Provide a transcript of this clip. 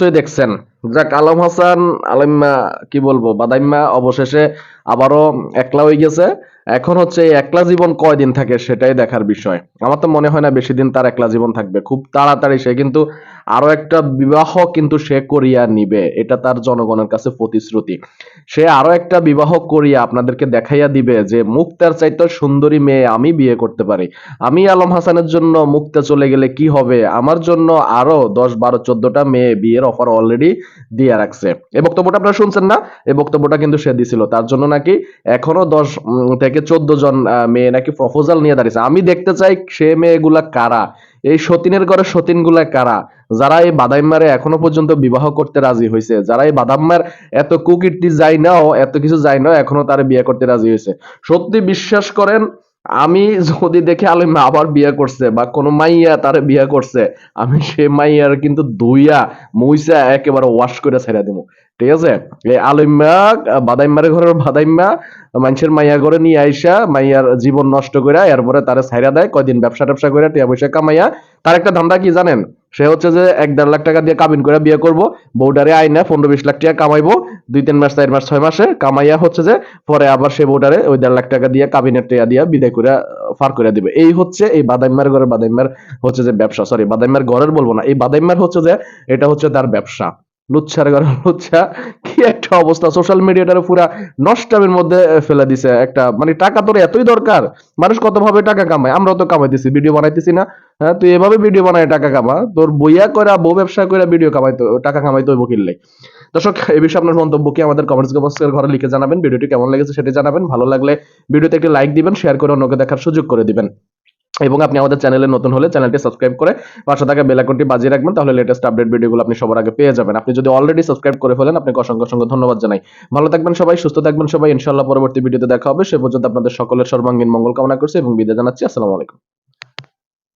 নিশ্চয়ই দেখছেন। যাক, আলম হাসান আলিম্মা কি বলব বাদাইম্মা অবশেষে আবারও একলা হয়ে গেছে। এখন হচ্ছে এই একলা জীবন কয়দিন থাকে সেটাই দেখার বিষয়। আমার তো মনে হয় না বেশি দিন তার একলা জীবন থাকবে। খুব তাড়াতাড়ি সে। কিন্তু আরও একটা বিবাহ কিন্তু সে করিয়া নিবে, এটা তার জনগণের কাছে প্রতিশ্রুতি। সে আরও একটা বিবাহ করিয়া আপনাদেরকে দেখাইয়া দিবে যে, মুক্তার চাইতে সুন্দরী মেয়ে আমি বিয়ে করতে পারি। আমি আলম হাসানের জন্য মুক্তা চলে গেলে কি হবে? আমার জন্য আরও দশ, বারো, চোদ্দটা মেয়ে বিয়ের অফার অলরেডি দিয়ে রাখছে। এ বক্তব্যটা আপনারা শুনছেন না? এই বক্তব্যটা কিন্তু সে দিছিল। তার জন্য নাকি এখনও দশ থেকে চোদ্দ জন মেয়ে নাকি প্রপোজাল নিয়ে দাঁড়িয়েছে। আমি দেখতে চাই সে মেয়েগুলা কারা? এই সতীনের ঘরে সতীনগুলা কারা? যারা এই বাদাইম্মারে এখনও পর্যন্ত বিবাহ করতে রাজি হয়েছে যারা এই বাদাম্মার এত কুকীর্তি যাই নাও, এত কিছু যাই নাও, এখনও তারা বিয়ে করতে রাজি হয়েছে সত্যি বিশ্বাস করেন, আমি যদি দেখে আলিম আবার বিয়ে করছে বা কোনো মাইয়া তার বিয়ে করছে, আমি সে মাইয়ার কিন্তু ধুইয়া, মুইসা একেবারে ওয়াশ করে ছেড়ে দিব ঠিক আছে? এই আলিম্মা বাদাইম্মার ঘরের বাদাইম্মা মানুষের মাইয়া ঘরে নিয়ে আইসা মাইয়ার জীবন নষ্ট করে এরপরে তারে ছাইরা দেয়, কয়দিন ব্যবসা ট্যাবসা করে টিয়া পয়সা কামাইয়া, তার একটা ধান্দা কি জানেন? সে হচ্ছে যে এক দেড় লাখ টাকা দিয়ে কাবিন করে বিয়ে করব বউডারে আইনা পনেরো বিশ লাখ টাকা কামাইবো, দুই তিন মাস, চার মাস, ছয় মাসে কামাইয়া হচ্ছে যে পরে আবার সে বউডারে ওই দেড় লাখ টাকা দিয়ে কাবিনের টাকা দিয়ে বিদায় করে ফার করে দিবে। এই হচ্ছে এই বাদাইম্মার ঘরের বাদাইম্মার হচ্ছে যে ব্যবসা সরি বাদাইম্মার ঘরের বলব না, এই বাদাইম্মার হচ্ছে যে এটা হচ্ছে তার ব্যবসা। লুচ্ছার ঘরে লুচ্ছা একটা অবস্থা। সোশ্যাল মিডিয়াটারে পুরা নষ্টামের মধ্যে ফেলে দিছে। একটা মানে টাকা তোর এতই দরকার, মানুষ কত ভাবে টাকা কামায়? আমরাও তো কামাইতেছি ভিডিও বানাইতেছি না। হ্যাঁ তুই এভাবে ভিডিও বানায় টাকা কামা। তোর বইয়া করে বউ ব্যবসা করে ভিডিও কামাইতো, টাকা কামাইতে হইব কিনলে দর্শক এই বিষয়ে আপনার মন্তব্য কি আমাদের কমেন্টস বক্সের ঘরে লিখে জানাবেন। ভিডিওটি কেমন লেগেছে সেটি জানাবেন। ভালো লাগলে ভিডিওতে একটি লাইক দিবেন শেয়ার করে অন্যকে দেখার সুযোগ করে দিবেন। এবং আপনি আমাদের চ্যানেলে নতুন হলে চ্যানেলটি সাবস্ক্রাইব করে পাশে থাকা বেল আইকনটি বাজিয়ে রাখবেন, তাহলে লেটেস্ট আপডেট ভিডিওগুলো আপনি সবার আগে পেয়ে যাবেন। আপনি যদি অলরেডি সাবস্ক্রাইব করে ফেলেন, আপনাকে অসংখ্য অসংখ্য ধন্যবাদ জানাই। ভালো থাকবেন সবাই, সুস্থ থাকবেন সবাই ইনশাল্লাহ পরবর্তী ভিডিওতে দেখা হবে। সে পর্যন্ত আপনাদের সকলের সর্বাঙ্গীন মঙ্গল কামনা করছি এবং বিদায় জানাচ্ছি। আসসালামু আলাইকুম।